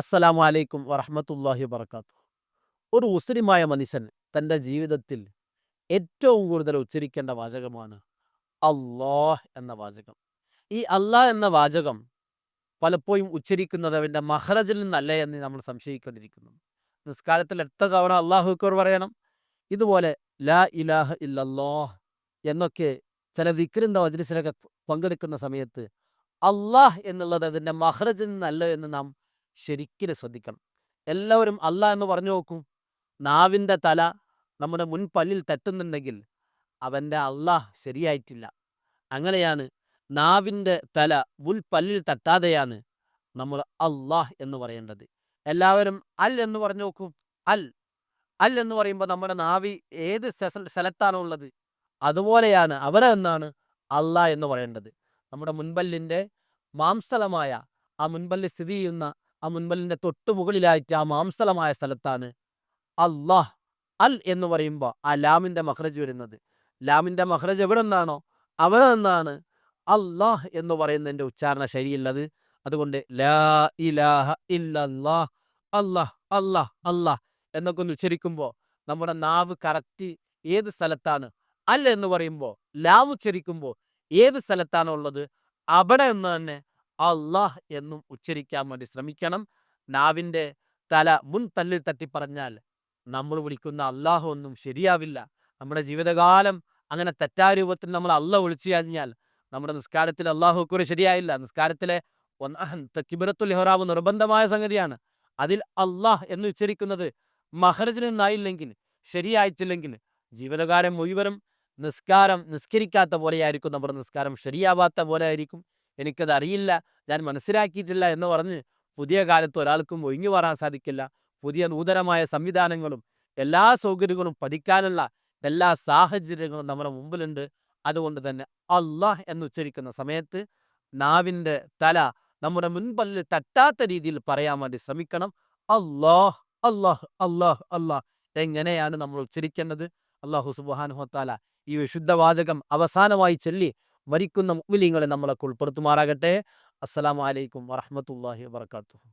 അസ്സലാമു അലൈക്കും വറഹമത്തല്ലാഹി വർക്കാത്തു ഒരു മുസ്ലിമായ മനുഷ്യൻ തന്റെ ജീവിതത്തിൽ ഏറ്റവും കൂടുതൽ ഉച്ചരിക്കേണ്ട വാചകമാണ് അള്ളാഹ് എന്ന വാചകം. ഈ അള്ളാഹ് എന്ന വാചകം പലപ്പോഴും ഉച്ചരിക്കുന്നത് അവന്റെ മഹറജിൽ നിന്നല്ലേ എന്ന് നമ്മൾ സംശയിക്കേണ്ടിയിരിക്കുന്നു. നിസ്കാരത്തിൽ എത്ര തവണ അള്ളാഹു അക്ബർ പറയണം? ഇതുപോലെ ലാ ഇലാഹ ഇല്ലല്ലാഹ് എന്നൊക്കെ ചില വിക്രിന്റെ വജ്രസിലൊക്കെ പങ്കെടുക്കുന്ന സമയത്ത് അള്ളാഹ് എന്നുള്ളത് അതിന്റെ മഹ്റജിൽ നിന്നല്ല എന്ന് നാം ശരിക്കും ശ്രദ്ധിക്കണം. എല്ലാവരും അല്ല എന്ന് പറഞ്ഞു നോക്കും. നാവിന്റെ തല നമ്മുടെ മുൻപല്ലിൽ തട്ടുന്നുണ്ടെങ്കിൽ അവന്റെ അള്ളാഹ് ശരിയായിട്ടില്ല. അങ്ങനെയാണ് നാവിന്റെ തല മുൻപല്ലിൽ തട്ടാതെയാണ് നമ്മൾ അള്ളാഹ് എന്ന് പറയേണ്ടത്. എല്ലാവരും അൽ എന്ന് പറഞ്ഞു നോക്കും. അൽ. അൽ എന്ന് പറയുമ്പോൾ നമ്മുടെ നാവി ഏത് സ്ഥ- സ്ഥലത്താണോ ഉള്ളത്? അതുപോലെയാണ് അവരെ എന്നാണ് അള്ളാഹ് എന്ന് പറയേണ്ടത്. നമ്മുടെ മുൻപല്ലിന്റെ മാംസലമായ ആ മുൻപല്ലി സ്ഥിതി ചെയ്യുന്ന ആ മുൻപല്ലിന്റെ തൊട്ടു മുകളിലായിട്ട് ആ മാംസലമായ സ്ഥലത്താണ് അള്ളാഹ് അൽ എന്ന് പറയുമ്പോൾ ആ ലാമിന്റെ മഹ്റജ് വരുന്നത്. ലാമിന്റെ മഹ്റജ് എവിടെ നിന്നാണോ അവിടെ നിന്നാണ് അള്ളാഹ് എന്ന് പറയുന്നതിന്റെ ഉച്ചാരണ ശരിയുള്ളത് അതുകൊണ്ട് ലാ ഇലാഹ ഇല്ലല്ലാഹ് അല്ലാഹ് അല്ലാഹ് അല്ലാഹ് എന്നൊക്കെ ഒന്ന് ഉച്ചരിക്കുമ്പോൾ നമ്മുടെ നാവ് കറക്റ്റ് ഏത് സ്ഥലത്താണ്? അൽ എന്ന് പറയുമ്പോൾ ലാവ് ഉച്ചരിക്കുമ്പോൾ ഏത് സ്ഥലത്താണോ ഉള്ളത്? അവിടെ നിന്ന് തന്നെ അള്ളാഹ് എന്നും ഉച്ചരിക്കാൻ വേണ്ടി ശ്രമിക്കണം. നാവിന്റെ തല മുൻ തല്ലിൽ തട്ടി പറഞ്ഞാൽ നമ്മൾ വിളിക്കുന്ന അള്ളാഹു ഒന്നും ശരിയാവില്ല. നമ്മുടെ ജീവിതകാലം അങ്ങനെ തെറ്റായ രൂപത്തിൽ നമ്മൾ അള്ള വിളിച്ചു കഴിഞ്ഞാൽ നമ്മുടെ നിസ്കാരത്തിൽ അള്ളാഹു കുറെ ശരിയായില്ല. നിസ്കാരത്തിലെ കിബിറത്തുൽ ഹെറാവ് നിർബന്ധമായ സംഗതിയാണ്. അതിൽ അള്ളാഹ് എന്ന് ഉച്ചരിക്കുന്നത് മഹറജിൽ നിന്നായില്ലെങ്കിൽ ശരിയായിട്ടില്ലെങ്കിൽ ജീവിതകാലം മുഴുവനും നിസ്കാരം നിസ്കരിക്കാത്ത പോലെയായിരിക്കും. നമ്മുടെ നിസ്കാരം ശരിയാവാത്ത പോലെ ആയിരിക്കും. എനിക്കത് അറിയില്ല ഞാൻ മനസ്സിലാക്കിയിട്ടില്ല എന്ന് പറഞ്ഞ് പുതിയ കാലത്ത് ഒരാൾക്കും ഒഴിഞ്ഞു മാറാൻ സാധിക്കില്ല. പുതിയ നൂതനമായ സംവിധാനങ്ങളും എല്ലാ സൗകര്യങ്ങളും പഠിക്കാനുള്ള എല്ലാ സാഹചര്യങ്ങളും നമ്മുടെ മുമ്പിലുണ്ട്. അതുകൊണ്ട് തന്നെ അള്ളാഹ് എന്ന് ഉച്ചരിക്കുന്ന സമയത്ത് നാവിന്റെ തല നമ്മുടെ മുൻപല്ലിൽ തട്ടാത്ത രീതിയിൽ പറയാൻ വേണ്ടി ശ്രമിക്കണം. അള്ളാഹ് അള്ളാഹ് അള്ളാഹ് അള്ളാഹ് എങ്ങനെയാണ് നമ്മൾ ഉച്ചരിക്കേണ്ടത്? അള്ളാഹു സുബാനുഹത്താല ഈ വിശുദ്ധ വാചകം അവസാനമായി ചൊല്ലി മരിക്കുന്ന മുഗ്ലിങ്ങളെ നമ്മളൊക്കെ ഉൾപ്പെടുത്തുമാറാകട്ടെ. അസ്സലാമു അലൈക്കും വറഹമത്തല്ലാഹി വാത്തു